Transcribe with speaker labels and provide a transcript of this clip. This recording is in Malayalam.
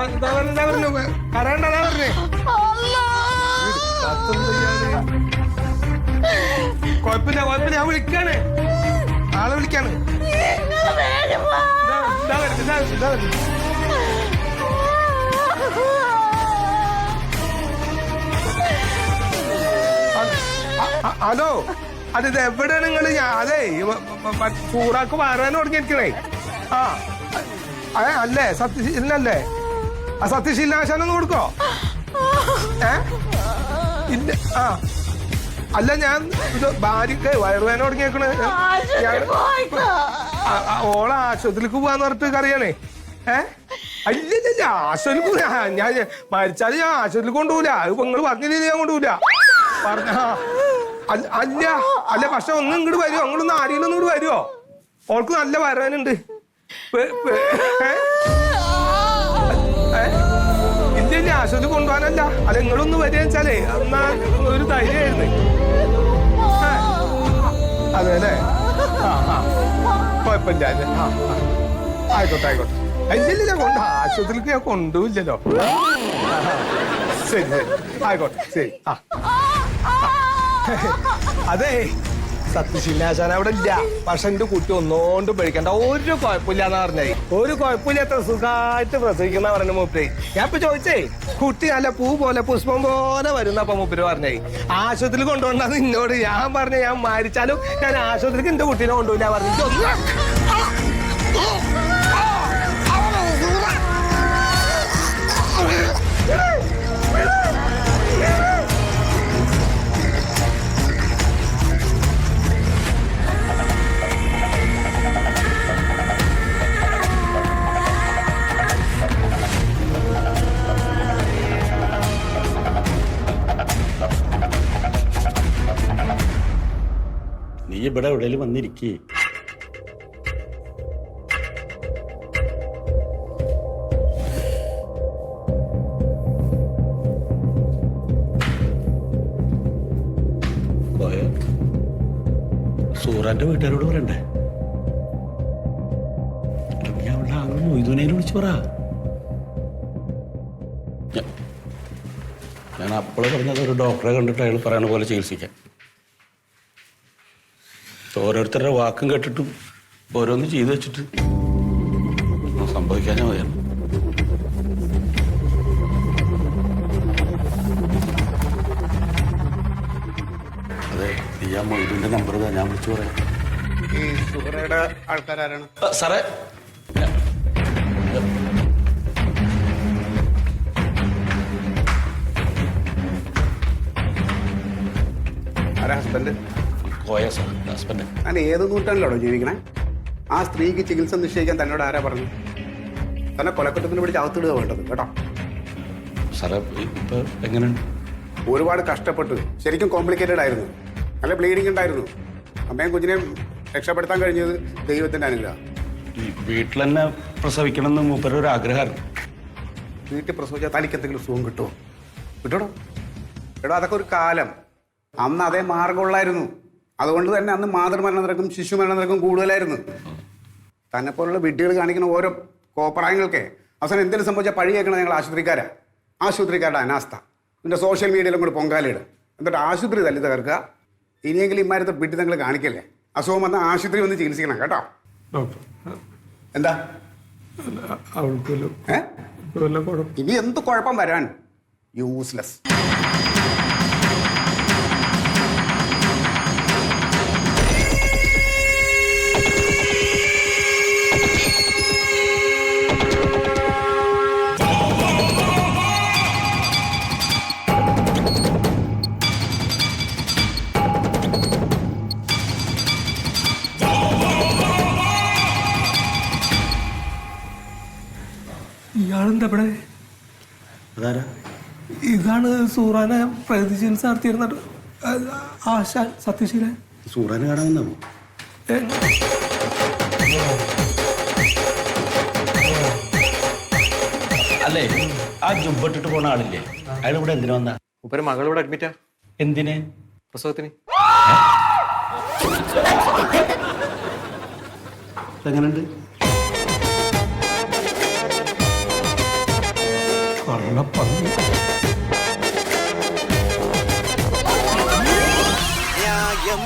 Speaker 1: ഇതാ പറഞ്ഞു. കുഴപ്പമില്ല കുഴപ്പമില്ല ഞാൻ വിളിക്കാണ് ആളെ വിളിക്കാണ് ഹലോ അത് ഇത് എവിടെയാണ് നിങ്ങൾ അതെ ചൂടാക്ക് മാറാൻ തുടങ്ങിയിരിക്കണേ ആ അല്ലേ സത്യശീലനല്ലേ ആ സത്യശീലാശാനൊന്ന് കൊടുക്കോ? ഏ? ഇല്ല ആ. അല്ല ഞാൻ ഇത് ഭാര്യക്ക് വയറുവേന തുടങ്ങിയേക്കണ്. ഓളെ ആശുപത്രിക്ക് പോവാന്ന് പറഞ്ഞിട്ട് അറിയണേ ഏ? അല്ലല്ല ആശുപത്രിക്ക് പോവാ. ഞാൻ മരിച്ചാൽ ഞാൻ ആശുപത്രിക്ക് കൊണ്ടുപോല അത് നിങ്ങൾ പറഞ്ഞില്ലേ ഞാൻ കൊണ്ടുപോല പറഞ്ഞ അല്ല- അല്ല അല്ല പക്ഷെ ഒന്ന് ഇങ്ങോട്ട് വരുമോ നിങ്ങളൊന്ന് ആരെങ്കിലും ഒന്നും ഇങ്ങോട്ട് വരുമോ ഓൾക്ക് നല്ല ഏ? ഏ? ഇല്ല ആശുപത്രി കൊണ്ടുപോകാനല്ല. അല്ല നിങ്ങളൊന്ന് വരിക വെച്ചാലേ എന്നാ ഒരു ധൈര്യമായിരുന്നു? അതെ അല്ലേ? ആ ആ. കുഴപ്പമില്ല അല്ലേ ആ. ആയിക്കോട്ടെ ആയിക്കോട്ടെ. ഇല്ലില്ല കൊണ്ട് ആശുപത്രിക്ക് ഞാൻ കൊണ്ടുപോയില്ലല്ലോ. ശരി ശരി. ആയിക്കോട്ടെ ശരി. ആ. അതെ. സത്യശീലാശാൻ അവിടെ ഇല്ല. പക്ഷെ എന്റെ കുട്ടി ഒന്നോണ്ടും പേടിക്കണ്ട. ഒരു കുഴപ്പമില്ലാന്ന് പറഞ്ഞേ. ഒരു കുഴപ്പമില്ലാത്ത സുഖമായിട്ട് പ്രസവിക്കുന്ന പറഞ്ഞു മൂപ്പര്. ഞാൻ ഇപ്പൊ ചോദിച്ചേ കുട്ടി നല്ല പൂ പോലെ പുഷ്പം പോലെ വരുന്നപ്പ മൂപ്പര് പറഞ്ഞേ. ആശുപത്രിയിൽ കൊണ്ടുപോകണ്ടത് നിന്നോട് ഞാൻ പറഞ്ഞു ഞാൻ മരിച്ചാലും ഞാൻ ആശുപത്രിക്ക് എന്റെ കുട്ടീനെ കൊണ്ടുപോയില്ല പറഞ്ഞു.
Speaker 2: നീ ഇവിടെ എവിടെയും വന്നിരിക്കേ. സൂറാന്റെ വീട്ടുകാരോട് പറയണ്ടേ? പറ. ഞാൻ അപ്പോഴേ പറഞ്ഞത് ഒരു ഡോക്ടറെ കണ്ടിട്ട് അയാൾ പറയണ പോലെ ചികിത്സിക്കാൻ. ഓരോരുത്തരുടെ വാക്കും കേട്ടിട്ടും ഓരോന്ന് ചെയ്തു വെച്ചിട്ട് സംഭവിക്കാനേ മതിയാണ് അതെ നീ ആ മൊയ്തുവിന്റെ നമ്പർ തന്നെ ഞാൻ വിളിച്ചു പറയാം.
Speaker 3: ഈ സുഹറയുടെ ആൾക്കാരാരാണ്?
Speaker 2: ആ, സാറേ.
Speaker 3: ആരാ ഹസ്ബൻഡ്
Speaker 2: സാർ ഹസ്ബൻഡ്
Speaker 3: അല്ല ഏത് നൂറ്റാണ്ടിലാണോ ജീവിക്കണേ? ആ സ്ത്രീക്ക് ചികിത്സ നിശ്ചയിക്കാൻ തന്നോട് ആരാ പറഞ്ഞു തന്നെ കൊലക്കുറ്റത്തിന് പിടിച്ച് അകത്തിടുക വേണ്ടത് കേട്ടോ.
Speaker 2: സാറേ ഇപ്പൊ എങ്ങനെയുണ്ട്
Speaker 3: ഒരുപാട് കഷ്ടപ്പെട്ടു ശരിക്കും കോംപ്ലിക്കേറ്റഡ് ആയിരുന്നു. നല്ല ബ്ലീഡിംഗ് ഉണ്ടായിരുന്നു. അമ്മയും കുഞ്ഞിനെയും രക്ഷപ്പെടുത്താൻ കഴിഞ്ഞത് ദൈവത്തിന്റെ അനുഗ്രഹം.
Speaker 2: ഈ വീട്ടിൽ തന്നെ പ്രസവിക്കണം എന്ന് ഒരു ആഗ്രഹമായിരുന്നു.
Speaker 3: വീട്ടിൽ പ്രസവിച്ചാൽ തനിക്ക് എന്തെങ്കിലും സുഖം കിട്ടുമോ കിട്ടണോ എടോ അതൊക്കെ ഒരു കാലം. അന്ന് അതേ മാർഗമുള്ളായിരുന്നു. അതുകൊണ്ട് തന്നെ അന്ന് മാതൃമരണ നിരക്കും ശിശുമരണ നിരക്കും കൂടുതലായിരുന്നു. തന്നെ പോലുള്ള വിഡ്ഢികൾ കാണിക്കുന്ന ഓരോ കോപ്രായങ്ങൾക്ക് അവസാനം എന്തെങ്കിലും സംഭവിച്ചാൽ പഴി കേൾക്കണം ഞങ്ങൾ ആശുപത്രിക്കാരാ. ആശുപത്രിക്കാരുടെ അനാസ്ഥ. പിന്നെ സോഷ്യൽ മീഡിയയിലും കൂടി പൊങ്കാലയിടും. എന്നിട്ട് ആശുപത്രി തല്ലി തകർക്കുക ഇനിയെങ്കിലും ഇമാരത്തെ വിഡ്ഢി നിങ്ങൾ കാണിക്കല്ലേ? അസുഖം വന്ന ആശുപത്രി വന്ന് ചികിത്സിക്കണം കേട്ടോ.
Speaker 1: ഡോക്ടർ
Speaker 3: എന്താ? ഇനി എന്ത് കുഴപ്പം വരാൻ? യൂസ്ലെസ്
Speaker 1: ഇവിടെ
Speaker 2: അതാരാ?
Speaker 1: ഇതാണ് സൂറാനെ പ്രകൃതി ചികിത്സ നടത്തിയിരുന്നത് ആശ സത്യശീലൻ.
Speaker 2: സൂറാന് കാണാൻ വന്നാ? അല്ലേ? ആ ജുബിട്ടിട്ട് പോണ ആളില്ലേ? അയാൾ ഇവിടെ എന്തിനു വന്ന?
Speaker 4: മൂപ്പര് മകൾ ഇവിടെ അഡ്മിറ്റാ
Speaker 2: എന്തിന്?
Speaker 4: പ്രസവത്തിന്.
Speaker 2: എങ്ങനെയുണ്ട്
Speaker 1: കള്ളപ്പന്നി
Speaker 5: ന്യായം.